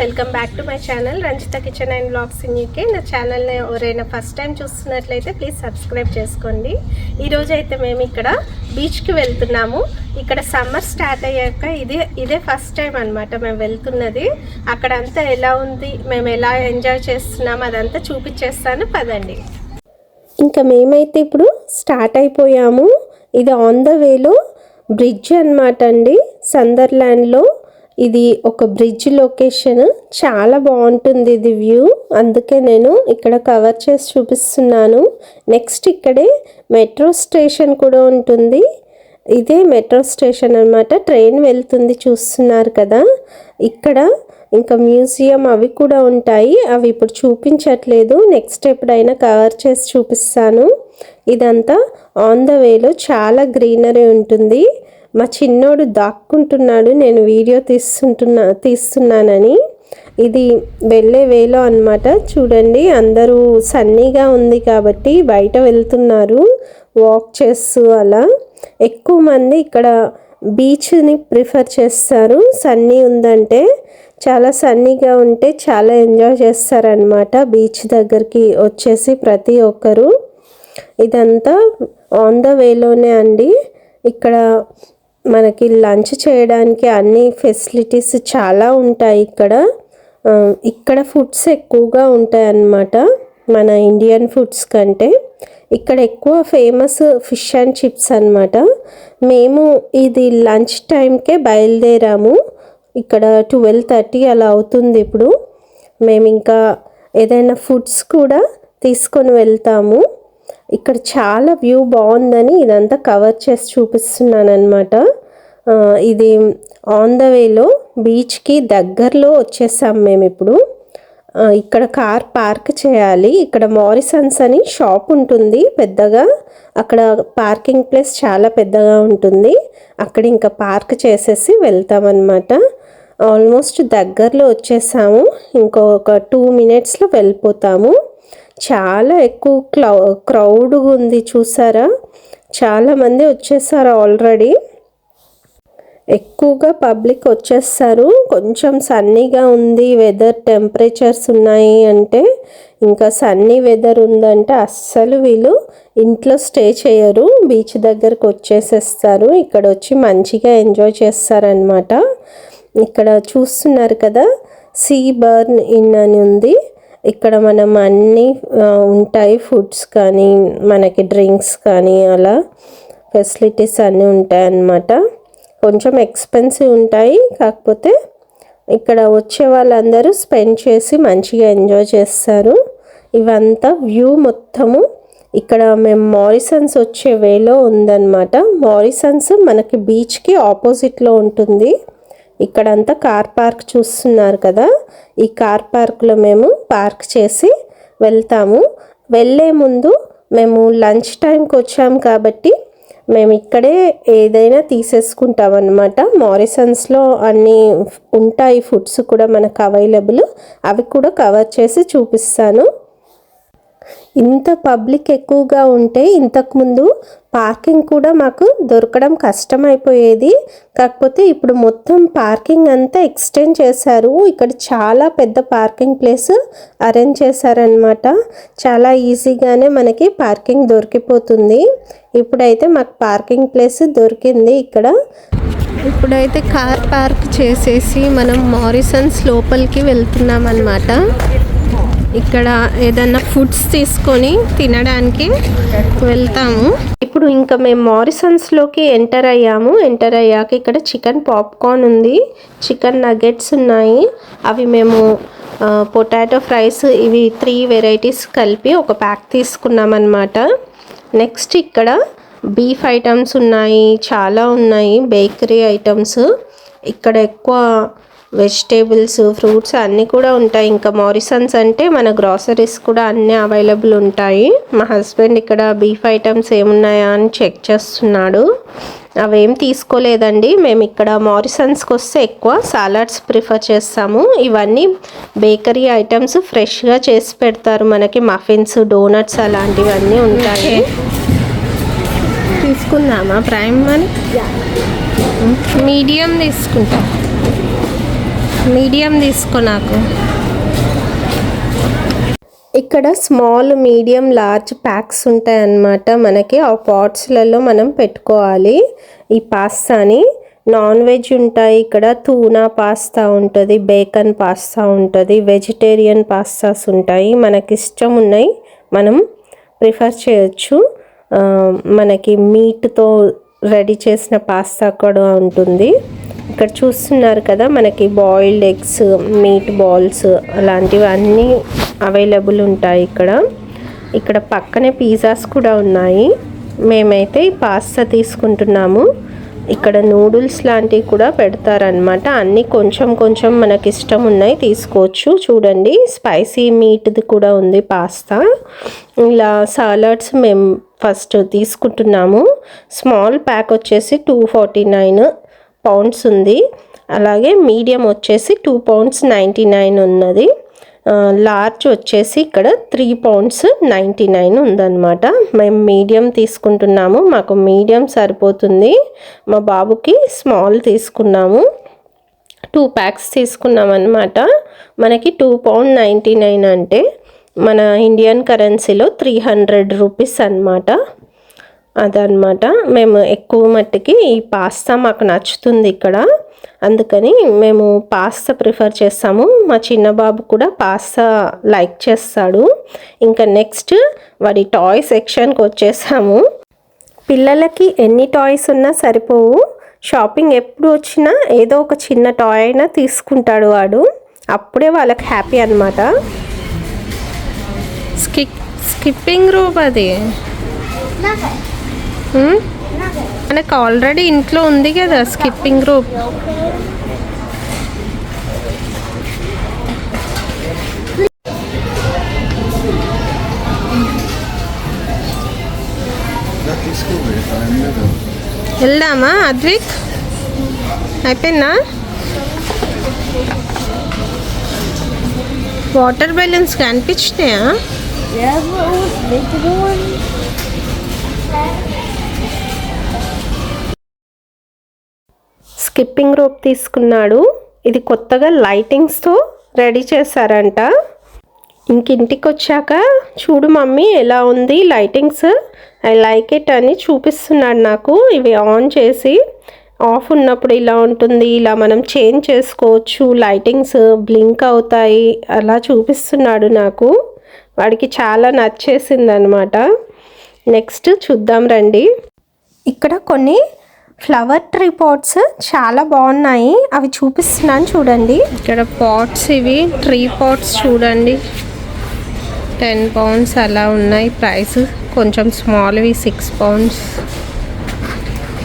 Welcome back to my channel. Ranjitha kitchen and blogs in UK నా ఛానల్ని ఎవరైనా first time చూస్తున్నట్లయితే please subscribe చేసుకోండి. ఈరోజు అయితే మేము ఇక్కడ బీచ్కి వెళ్తున్నాము. ఇక్కడ సమ్మర్ స్టార్ట్ అయ్యాక ఇదే ఇదే ఫస్ట్ టైం అనమాట మేము వెళ్తున్నది. అక్కడ అంతా ఎలా ఉంది మేము ఎలా ఎంజాయ్ చేస్తున్నాము అదంతా చూపించేస్తాను. పదండి. ఇంకా మేమైతే ఇప్పుడు స్టార్ట్ అయిపోయాము. ఇది ఆన్ ద వేలో బ్రిడ్జ్ అనమాట అండి. సందర్లాండ్లో ఇది ఒక బ్రిడ్జ్ లొకేషన్ చాలా బాగుంటుంది ఇది వ్యూ అందుకే నేను ఇక్కడ కవర్ చేసి చూపిస్తున్నాను. నెక్స్ట్ ఇక్కడే మెట్రో స్టేషన్ కూడా ఉంటుంది. ఇదే మెట్రో స్టేషన్ అనమాట ట్రైన్ వెళ్తుంది చూస్తున్నారు కదా. ఇక్కడ ఇంకా మ్యూజియం అవి కూడా ఉంటాయి. అవి ఇప్పుడు చూపించట్లేదు. నెక్స్ట్ ఎప్పుడైనా కవర్ చేసి చూపిస్తాను. ఇదంతా ఆన్ ద వేలో చాలా గ్రీనరీ ఉంటుంది. మా చిన్నోడు దాక్కుంటున్నాడు నేను వీడియో తీస్తుంటున్నా తీస్తున్నానని. ఇది వెళ్ళే వేలో అనమాట చూడండి అందరూ సన్నీగా ఉంది కాబట్టి బయట వెళ్తున్నారు వాక్ చేస్తూ అలా. ఎక్కువ మంది ఇక్కడ బీచ్ని ప్రిఫర్ చేస్తారు. సన్నీ ఉందంటే చాలా సన్నీగా ఉంటే చాలా ఎంజాయ్ చేస్తారనమాట బీచ్ దగ్గరికి వచ్చేసి ప్రతి ఒక్కరు. ఇదంతా ఆన్ ద వేలోనే అండి. ఇక్కడ మనకి లంచ్ చేయడానికి అన్ని ఫెసిలిటీస్ చాలా ఉంటాయి ఇక్కడ. ఇక్కడ ఫుడ్స్ ఎక్కువగా ఉంటాయి అన్నమాట మన ఇండియన్ ఫుడ్స్ కంటే. ఇక్కడ ఎక్కువ ఫేమస్ ఫిష్ అండ్ చిప్స్ అన్నమాట. మేము ఇది లంచ్ టైంకే బయలుదేరాము. ఇక్కడ ట్వెల్వ్ థర్టీ అలా అవుతుంది ఇప్పుడు. మేము ఇంకా ఏదైనా ఫుడ్స్ కూడా తీసుకొని వెళ్తాము. ఇక్కడ చాలా వ్యూ బాగుందని ఇదంతా కవర్ చేసి చూపిస్తున్నాను అనమాట ఇది ఆన్ ద వేలో బీచ్కి దగ్గరలో వచ్చేసాం మేము ఇప్పుడు. ఇక్కడ కార్ పార్క్ చేయాలి. ఇక్కడ మారిసన్స్ అని షాప్ ఉంటుంది పెద్దగా. అక్కడ పార్కింగ్ ప్లేస్ చాలా పెద్దగా ఉంటుంది. అక్కడ ఇంకా పార్క్ చేసేసి వెళ్తామన్నమాట. ఆల్మోస్ట్ దగ్గరలో వచ్చేసాము. ఇంకొక టూ మినిట్స్లో వెళ్ళిపోతాము. చాలా ఎక్కువ క్లౌ క్రౌడ్గా ఉంది చూసారా? చాలామంది వచ్చేసారు ఆల్రెడీ. ఎక్కువగా పబ్లిక్ వచ్చేస్తారు. కొంచెం సన్నీగా ఉంది వెదర్ టెంపరేచర్స్ ఉన్నాయి అంటే ఇంకా సన్నీ వెదర్ ఉందంటే అస్సలు వీళ్ళు ఇంట్లో స్టే చేయరు. బీచ్ దగ్గరకు వచ్చేసేస్తారు. ఇక్కడ వచ్చి మంచిగా ఎంజాయ్ చేస్తారనమాట ఇక్కడ చూస్తున్నారు కదా సీ బర్న్ ఇన్ అని ఉంది. ఇక్కడ మనం అన్నీ ఉంటాయి ఫుడ్స్ కానీ మనకి డ్రింక్స్ కానీ అలా. ఫెసిలిటీస్ అన్నీ ఉంటాయి అన్నమాట కొంచెం ఎక్స్పెన్సివ్ ఉంటాయి కాకపోతే ఇక్కడ వచ్చే వాళ్ళందరూ స్పెండ్ చేసి మంచిగా ఎంజాయ్ చేస్తారు. ఇవంతా వ్యూ మొత్తము. ఇక్కడ మేము మారిసన్స్ వచ్చే వేలో ఉందన్నమాట. మారిసన్స్ మనకి బీచ్కి ఆపోజిట్లో ఉంటుంది. ఇక్కడంతా కార్ పార్క్ చూస్తున్నారు కదా. ఈ కార్ పార్క్లో మేము పార్క్ చేసి వెళ్తాము. వెళ్ళే ముందు మేము లంచ్ టైంకి వచ్చాము కాబట్టి మేము ఇక్కడే ఏదైనా తీసేసుకుంటాం అనమాట మారిసన్స్లో అన్నీ ఉంటాయి ఫుడ్స్ కూడా మనకు అవైలబుల్. అవి కూడా కవర్ చేసి చూపిస్తాను. ఇంత పబ్లిక్ ఎక్కువగా ఉంటే ఇంతకుముందు పార్కింగ్ కూడా మాకు దొరకడం కష్టమైపోయేది. కాకపోతే ఇప్పుడు మొత్తం పార్కింగ్ అంతా ఎక్స్టెండ్ చేశారు. ఇక్కడ చాలా పెద్ద పార్కింగ్ ప్లేస్ అరేంజ్ చేశారనమాట చాలా ఈజీగానే మనకి పార్కింగ్ దొరికిపోతుంది. ఇప్పుడైతే మాకు పార్కింగ్ ప్లేస్ దొరికింది ఇక్కడ. ఇప్పుడైతే కార్ పార్క్ చేసేసి మనం మారిసన్స్ లోపలికి వెళ్తున్నాం అనమాట ఇక్కడ ఏదన్నా ఫుడ్స్ తీసుకొని తినడానికి వెళ్తాము. ఇప్పుడు ఇంకా మేము మారిసన్స్లోకి ఎంటర్ అయ్యాము. ఎంటర్ అయ్యాక ఇక్కడ చికెన్ పాప్కార్న్ ఉంది. చికెన్ నగెట్స్ ఉన్నాయి. అవి మేము పొటాటో ఫ్రైస్ ఇవి త్రీ వెరైటీస్ కలిపి ఒక ప్యాక్ తీసుకున్నామన్నమాట. నెక్స్ట్ ఇక్కడ బీఫ్ ఐటమ్స్ ఉన్నాయి చాలా ఉన్నాయి బేకరీ ఐటమ్స్. ఇక్కడ ఎక్కువ వెజిటేబుల్స్ ఫ్రూట్స్ అన్నీ కూడా ఉంటాయి. ఇంకా మారిసన్స్ అంటే మన గ్రాసరీస్ కూడా అన్నీ అవైలబుల్ ఉంటాయి. మా హస్బెండ్ ఇక్కడ బీఫ్ ఐటమ్స్ ఏమున్నాయా అని చెక్ చేస్తున్నాడు. అవేం తీసుకోలేదండి. మేము ఇక్కడ మారిసన్స్కి వస్తే ఎక్కువ సాలాడ్స్ ప్రిఫర్ చేస్తాము. ఇవన్నీ బేకరీ ఐటమ్స్ ఫ్రెష్గా చేసి పెడతారు. మనకి మఫిన్స్ డోనట్స్ అలాంటివన్నీ ఉంటాయి. తీసుకుందామా? ప్రైమ్ అని మీడియం తీసుకుంటాం. మీడియం తీసుకో నాకు. ఇక్కడ స్మాల్ మీడియం లార్జ్ ప్యాక్స్ ఉంటాయి అన్నమాట మనకి ఆ పాట్స్లలో మనం పెట్టుకోవాలి. ఈ పాస్తాని నాన్ వెజ్ ఉంటాయి ఇక్కడ. తూనా పాస్తా ఉంటుంది బేకన్ పాస్తా ఉంటుంది వెజిటేరియన్ పాస్తాస్ ఉంటాయి. మనకి ఇష్టం ఉన్నాయి మనం ప్రిఫర్ చేయొచ్చు. మనకి మీట్తో రెడీ చేసిన పాస్తా కూడా ఉంటుంది. ఇక్కడ చూస్తున్నారు కదా మనకి బాయిల్డ్ ఎగ్స్ మీట్ బాల్స్ అలాంటివి అన్నీ అవైలబుల్ ఉంటాయి ఇక్కడ. ఇక్కడ పక్కనే పిజ్జాస్ కూడా ఉన్నాయి. మేమైతే పాస్తా తీసుకుంటున్నాము. ఇక్కడ నూడిల్స్ లాంటివి కూడా పెడతారనమాట అన్నీ కొంచెం కొంచెం మనకి ఇష్టం ఉన్నాయి తీసుకోవచ్చు. చూడండి స్పైసీ మీట్ది కూడా ఉంది పాస్తా ఇలా సాలడ్స్ మేము ఫస్ట్ తీసుకుంటున్నాము. స్మాల్ ప్యాక్ వచ్చేసి టూ ఫార్టీ నైన్ పౌండ్స్ ఉంది. అలాగే మీడియం వచ్చేసి టూ పౌండ్స్ నైంటీ నైన్ ఉన్నది. లార్జ్ వచ్చేసి ఇక్కడ త్రీ పౌండ్స్ నైంటీ నైన్ ఉందన్నమాట. మేము మీడియం తీసుకుంటున్నాము. మాకు మీడియం సరిపోతుంది. మా బాబుకి స్మాల్ తీసుకున్నాము. టూ ప్యాక్స్ తీసుకున్నాం అనమాట మనకి టూ పౌండ్ నైంటీ నైన్ అంటే మన ఇండియన్ కరెన్సీలో త్రీ హండ్రెడ్ రూపీస్ అనమాట అదనమాట మేము ఎక్కువ మట్టుకి ఈ పాస్తా మాకు నచ్చుతుంది ఇక్కడ. అందుకని మేము పాస్తా ప్రిఫర్ చేస్తాము. మా చిన్న బాబు కూడా పాస్తా లైక్ చేస్తాడు. ఇంకా నెక్స్ట్ వాడి టాయ్ సెక్షన్కి వచ్చేసాము. పిల్లలకి ఎన్ని టాయ్స్ ఉన్నా సరిపోవు. షాపింగ్ ఎప్పుడు వచ్చినా ఏదో ఒక చిన్న టాయ్ అయినా తీసుకుంటాడు వాడు. అప్పుడే వాళ్ళకి హ్యాపీ అనమాట స్కిప్ స్కిప్పింగ్ రూప్ అది. మనకు ఆల్రెడీ ఇంట్లో ఉంది కదా స్కిప్పింగ్ రూప్ వెళ్దామా అద్విక్? అయిపోయిందా? వాటర్ బెలూన్స్ కనిపించినాయా? స్కిప్పింగ్ రోప్ తీసుకున్నాడు. ఇది కొత్తగా లైటింగ్స్తో రెడీ చేశారంట. ఇంక ఇంటికి వచ్చాక చూడు మమ్మీ ఎలా ఉంది లైటింగ్స్. ఐ లైక్ ఇట్ అని చూపిస్తున్నాడు నాకు. ఇవి ఆన్ చేసి ఆఫ్ ఉన్నప్పుడు ఇలా ఉంటుంది ఇలా మనం చేంజ్ చేసుకోవచ్చు లైటింగ్స్ బ్లింక్ అవుతాయి అలా చూపిస్తున్నాడు నాకు. వాడికి చాలా నచ్చేసింది అనమాట నెక్స్ట్ చూద్దాం రండి. ఇక్కడ కొన్ని ఫ్లవర్ ట్రీ పాట్స్ చాలా బాగున్నాయి. అవి చూపిస్తున్నాను చూడండి. ఇక్కడ పాట్స్ ఇవి. ట్రీ పాట్స్ చూడండి. టెన్ పౌండ్స్ అలా ఉన్నాయి. ప్రైస్ కొంచెం స్మాల్వి సిక్స్ పౌండ్స్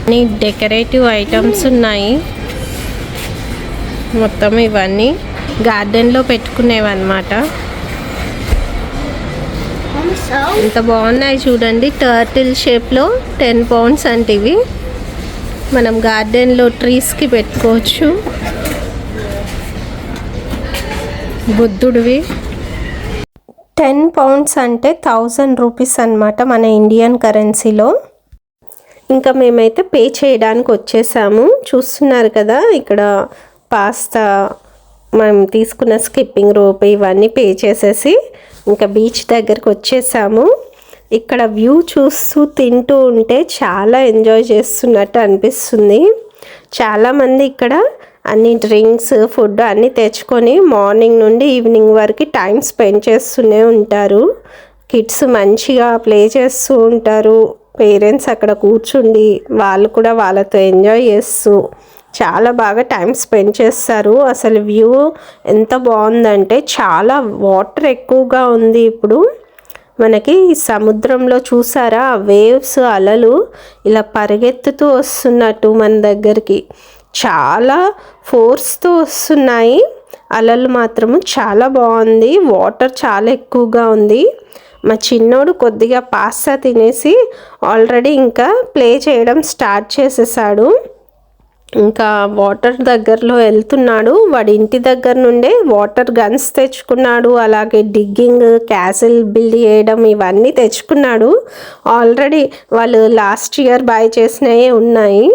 అన్ని డెకరేటివ్ ఐటమ్స్ ఉన్నాయి. మొత్తం ఇవన్నీ గార్డెన్లో పెట్టుకునేవి అనమాట ఎంత బాగున్నాయి చూడండి. టర్టిల్ షేప్లో టెన్ పౌండ్స్ అంటే ఇవి మనం గార్డెన్లో ట్రీస్కి పెట్టుకోవచ్చు. బుద్ధుడివి. టెన్ పౌండ్స్ అంటే థౌజండ్ రూపీస్ అనమాట మన ఇండియన్ కరెన్సీలో. ఇంకా మేమైతే పే చేయడానికి వచ్చేసాము. చూస్తున్నారు కదా ఇక్కడ పాస్తా మనం తీసుకున్న స్కిప్పింగ్ రోప్ ఇవన్నీ పే చేసేసి ఇంకా బీచ్ దగ్గరికి వచ్చేసాము. ఇక్కడ వ్యూ చూస్తూ తింటూ ఉంటే చాలా ఎంజాయ్ చేస్తున్నట్టు అనిపిస్తుంది. చాలామంది ఇక్కడ అన్ని డ్రింక్స్ ఫుడ్ అన్నీ తెచ్చుకొని మార్నింగ్ నుండి ఈవినింగ్ వరకు టైం స్పెండ్ చేస్తూనే ఉంటారు. కిడ్స్ మంచిగా ప్లే చేస్తూ ఉంటారు. పేరెంట్స్ అక్కడ కూర్చుండి వాళ్ళు కూడా వాళ్ళతో ఎంజాయ్ చేస్తూ చాలా బాగా టైం స్పెండ్ చేస్తారు. అసలు వ్యూ ఎంత బాగుందంటే చాలా వాటర్ ఎక్కువగా ఉంది ఇప్పుడు. మనకి సముద్రంలో చూసారా ఆ వేవ్స్ అలలు ఇలా పరిగెత్తుతూ వస్తున్నట్టు మన దగ్గరికి. చాలా ఫోర్స్తో వస్తున్నాయి. అలలు మాత్రము చాలా బాగుంది. వాటర్ చాలా ఎక్కువగా ఉంది. మా చిన్నోడు కొద్దిగా పాస్తా తినేసి ఆల్రెడీ ఇంకా ప్లే చేయడం స్టార్ట్ చేసేసాడు. ఇంకా వాటర్ దగ్గరలో వెళ్తున్నాడు. వాడి ఇంటి దగ్గర నుండే వాటర్ గన్స్ తెచ్చుకున్నాడు. అలాగే డిగ్గింగ్ క్యాసిల్ బిల్డ్ చేయడం ఇవన్నీ తెచ్చుకున్నాడు. ఆల్రెడీ వాళ్ళు లాస్ట్ ఇయర్ బాయ్ చేసినవి ఉన్నాయి.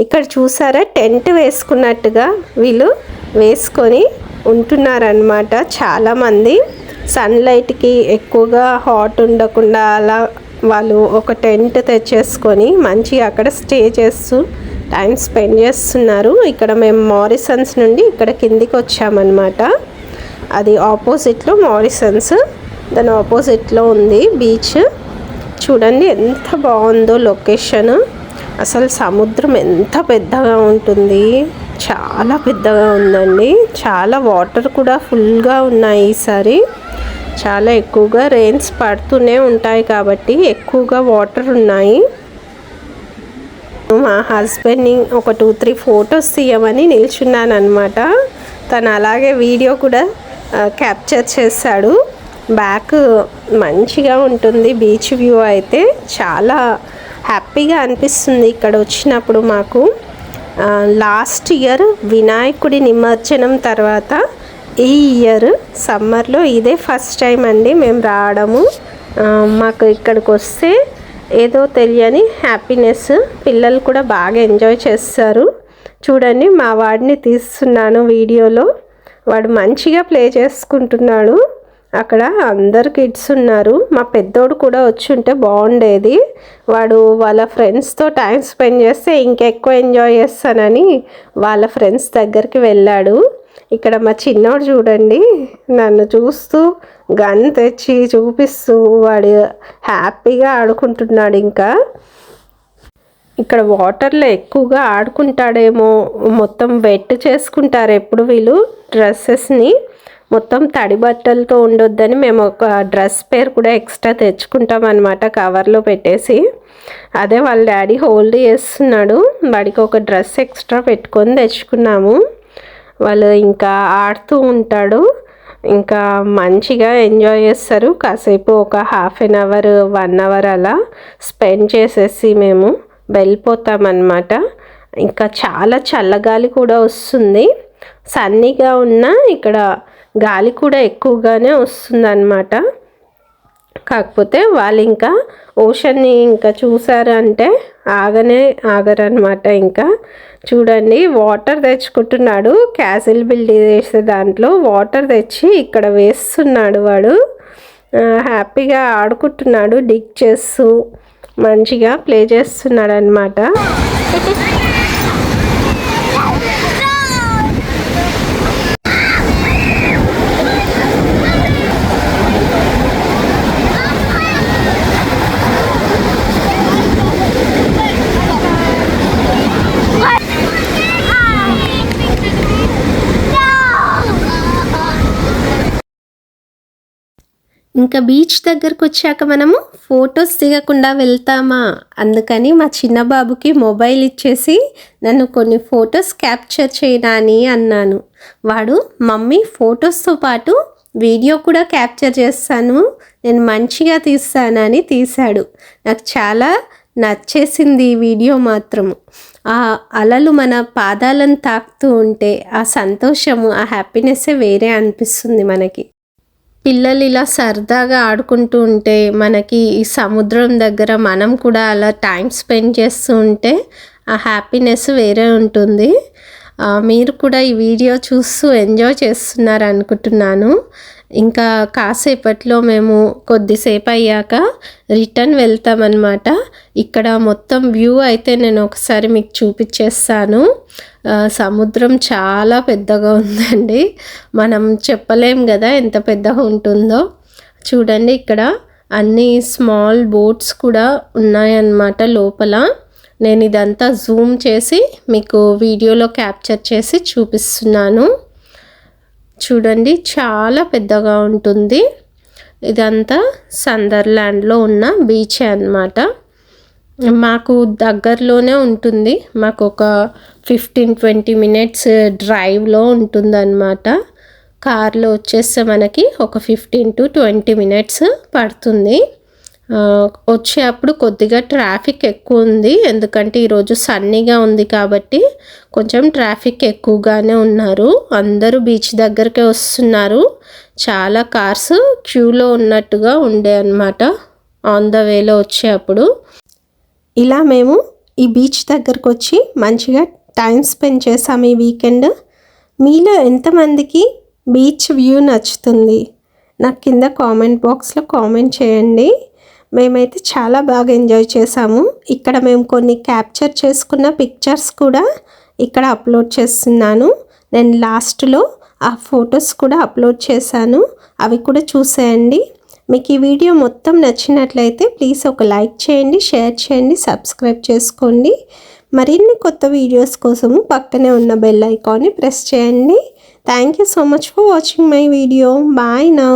ఇక్కడ చూసారా? టెంట్ వేసుకున్నట్టుగా వీళ్ళు వేసుకొని ఉంటున్నారనమాట చాలామంది. సన్లైట్కి ఎక్కువగా హాట్ ఉండకుండా అలా వాళ్ళు ఒక టెంట్ తెచ్చేసుకొని మంచిగా అక్కడ స్టే చేస్తూ టైం స్పెండ్ చేస్తున్నారు. ఇక్కడ మేము మారిసన్స్ నుండి ఇక్కడ కిందికి వచ్చామన్నమాట. అది ఆపోజిట్లో మారిసన్స్. దాని ఆపోజిట్లో ఉంది బీచ్. చూడండి ఎంత బాగుందో లొకేషన్. అసలు సముద్రం ఎంత పెద్దగా ఉంటుంది. చాలా పెద్దగా ఉందండి. చాలా వాటర్ కూడా ఫుల్గా ఉన్నాయి ఈసారి. చాలా ఎక్కువగా రెయిన్స్ పడుతూనే ఉంటాయి కాబట్టి ఎక్కువగా వాటర్ ఉన్నాయి. మా హస్బెండ్ని ఒక టూ త్రీ ఫొటోస్ తీయమని నిల్చున్నాను అనమాట తను అలాగే వీడియో కూడా క్యాప్చర్ చేశాడు. బ్యాక్ మంచిగా ఉంటుంది బీచ్ వ్యూ అయితే. చాలా హ్యాపీగా అనిపిస్తుంది ఇక్కడ వచ్చినప్పుడు మాకు. లాస్ట్ ఇయర్ వినాయకుడి నిమజ్జనం తర్వాత ఈ ఇయర్ సమ్మర్లో ఇదే ఫస్ట్ టైం అండి మేము రావడము. మాకు ఇక్కడికి వస్తే ఏదో తెలియని హ్యాపీనెస్ పిల్లలు కూడా బాగా ఎంజాయ్ చేస్తారు. చూడండి మా వాడిని తీస్తున్నాను వీడియోలో. వాడు మంచిగా ప్లే చేసుకుంటున్నాడు. అక్కడ అందరు కిడ్స్ ఉన్నారు. మా పెద్దోడు కూడా వచ్చి ఉంటే బాగుండేది. వాడు వాళ్ళ ఫ్రెండ్స్తో టైం స్పెండ్ చేస్తే ఇంకెక్కువ ఎంజాయ్ చేస్తానని వాళ్ళ ఫ్రెండ్స్ దగ్గరికి వెళ్ళాడు. ఇక్కడ మా చిన్నోడు చూడండి నన్ను చూస్తూ గన్ తెచ్చి చూపిస్తూ వాడు హ్యాపీగా ఆడుకుంటున్నాడు ఇంకా. ఇక్కడ వాటర్లో ఎక్కువగా ఆడుకుంటాడేమో. మొత్తం వెట్ చేసుకుంటారు ఎప్పుడు వీళ్ళు డ్రెస్సెస్ని. మొత్తం తడి బట్టలతో ఉండొద్దని మేము ఒక డ్రెస్ పేరు కూడా ఎక్స్ట్రా తెచ్చుకుంటాం అనమాట కవర్లో పెట్టేసి. అదే వాళ్ళ డాడీ హోల్డ్ చేస్తున్నాడు. వాడికి ఒక డ్రెస్ ఎక్స్ట్రా పెట్టుకొని తెచ్చుకున్నాము. వాళ్ళు ఇంకా ఆడుతూ ఉంటాడు. ఇంకా మంచిగా ఎంజాయ్ చేస్తారు. కాసేపు ఒక half an hour one hour అలా స్పెండ్ చేసేసి మేము వెళ్ళిపోతామన్నమాట. ఇంకా చాలా చల్లగాలి కూడా వస్తుంది. సన్నీగా ఉన్న ఇక్కడ గాలి కూడా ఎక్కువగానే వస్తుందన్నమాట. కాకపోతే వాళ్ళు ఇంకా ఓషన్ని ఇంకా చూసారు అంటే ఆగనే ఆగరనమాట ఇంకా. చూడండి వాటర్ తెచ్చుకుంటున్నాడు. క్యాసిల్ బిల్డ్ చేసే దాంట్లో వాటర్ తెచ్చి ఇక్కడ వేస్తున్నాడు వాడు. హ్యాపీగా ఆడుకుంటున్నాడు డిగ్ చేస్తూ మంచిగా ప్లే చేస్తున్నాడు అనమాట ఇంకా బీచ్ దగ్గరకు వచ్చాక మనము ఫొటోస్ దిగకుండా వెళ్తామా? అందుకని మా చిన్న బాబుకి మొబైల్ ఇచ్చేసి నన్ను కొన్ని ఫొటోస్ క్యాప్చర్ చేయనా అని అన్నాను. వాడు మమ్మీ ఫొటోస్తో పాటు వీడియో కూడా క్యాప్చర్ చేస్తాను. నేను మంచిగా తీస్తానని తీశాడు. నాకు చాలా నచ్చేసింది ఈ వీడియో మాత్రము. ఆ అలలు మన పాదాలను తాకుతూ ఉంటే ఆ సంతోషము ఆ హ్యాపీనెస్సే వేరే అనిపిస్తుంది మనకి. పిల్లలు ఇలా సరదాగా ఆడుకుంటూ ఉంటే మనకి ఈ సముద్రం దగ్గర మనం కూడా అలా టైం స్పెండ్ చేస్తూ ఉంటే ఆ హ్యాపీనెస్ వేరే ఉంటుంది. మీరు కూడా ఈ వీడియో చూస్తూ ఎంజాయ్ చేస్తున్నారు అనుకుంటున్నాను ఇంకా కాసేపట్లో మేము కొద్దిసేపు అయ్యాక రిటర్న్ వెళ్తామన్నమాట. ఇక్కడ మొత్తం వ్యూ అయితే నేను ఒకసారి మీకు చూపించేస్తాను సముద్రం చాలా పెద్దగా ఉందండి. మనం చెప్పలేం కదా ఎంత పెద్దగా ఉంటుందో. చూడండి ఇక్కడ అన్ని స్మాల్ బోట్స్ కూడా ఉన్నాయన్నమాట లోపల. నేను ఇదంతా జూమ్ చేసి మీకు వీడియోలో క్యాప్చర్ చేసి చూపిస్తున్నాను. చూడండి చాలా పెద్దగా ఉంటుంది. ఇదంతా సందర్లాండ్లో ఉన్న బీచ్ అన్నమాట. మాకు దగ్గరలోనే ఉంటుంది. మాకు ఒక ఫిఫ్టీన్ ట్వంటీ మినిట్స్ డ్రైవ్లో ఉంటుందన్నమాట. కార్లో వచ్చేస్తే మనకి ఒక ఫిఫ్టీన్ టు ట్వంటీ మినిట్స్ పడుతుంది. వచ్చేటప్పుడు కొద్దిగా ట్రాఫిక్ ఎక్కువ ఉంది. ఎందుకంటే ఈరోజు సన్నీగా ఉంది కాబట్టి కొంచెం ట్రాఫిక్ ఎక్కువగానే ఉన్నారు. అందరూ బీచ్ దగ్గరకే వస్తున్నారు. చాలా కార్స్ క్యూలో ఉన్నట్టుగా ఉండే అన్నమాట. ఆన్ ద వేలో వచ్చేటప్పుడు ఇలా మేము ఈ బీచ్ దగ్గరకు వచ్చి మంచిగా టైం స్పెండ్ చేసాము ఈ వీకెండ్. మీలో ఎంతమందికి బీచ్ వ్యూ నచ్చుతుంది? నాకు కింద కామెంట్ బాక్స్లో కామెంట్ చేయండి. మేమైతే చాలా బాగా ఎంజాయ్ చేసాము ఇక్కడ మేము కొన్ని క్యాప్చర్ చేసుకున్న పిక్చర్స్ కూడా ఇక్కడ అప్లోడ్ చేస్తున్నాను. నేను లాస్ట్లో ఆ ఫొటోస్ కూడా అప్లోడ్ చేశాను. అవి కూడా చూసేయండి. మీకు ఈ వీడియో మొత్తం నచ్చినట్లయితే ప్లీజ్ ఒక లైక్ చేయండి షేర్ చేయండి సబ్స్క్రైబ్ చేసుకోండి. మరిన్ని కొత్త వీడియోస్ కోసము పక్కనే ఉన్న బెల్ ఐకాన్ని ప్రెస్ చేయండి. Thank you so much for watching my video. Bye now.